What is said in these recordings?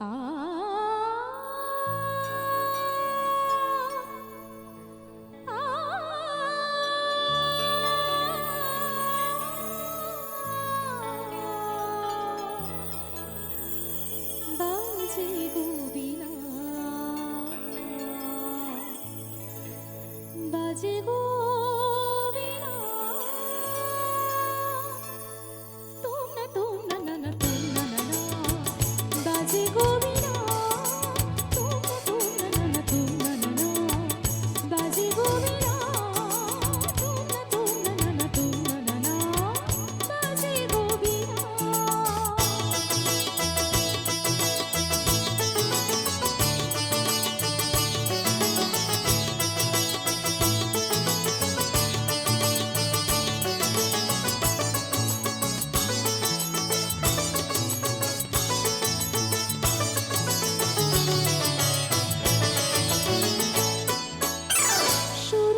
বাজে গোবিনা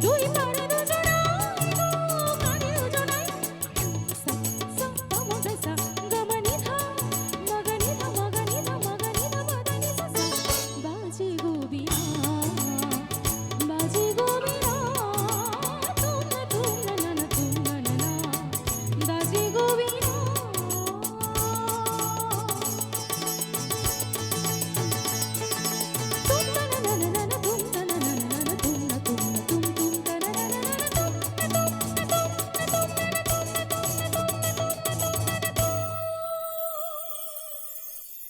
Do doing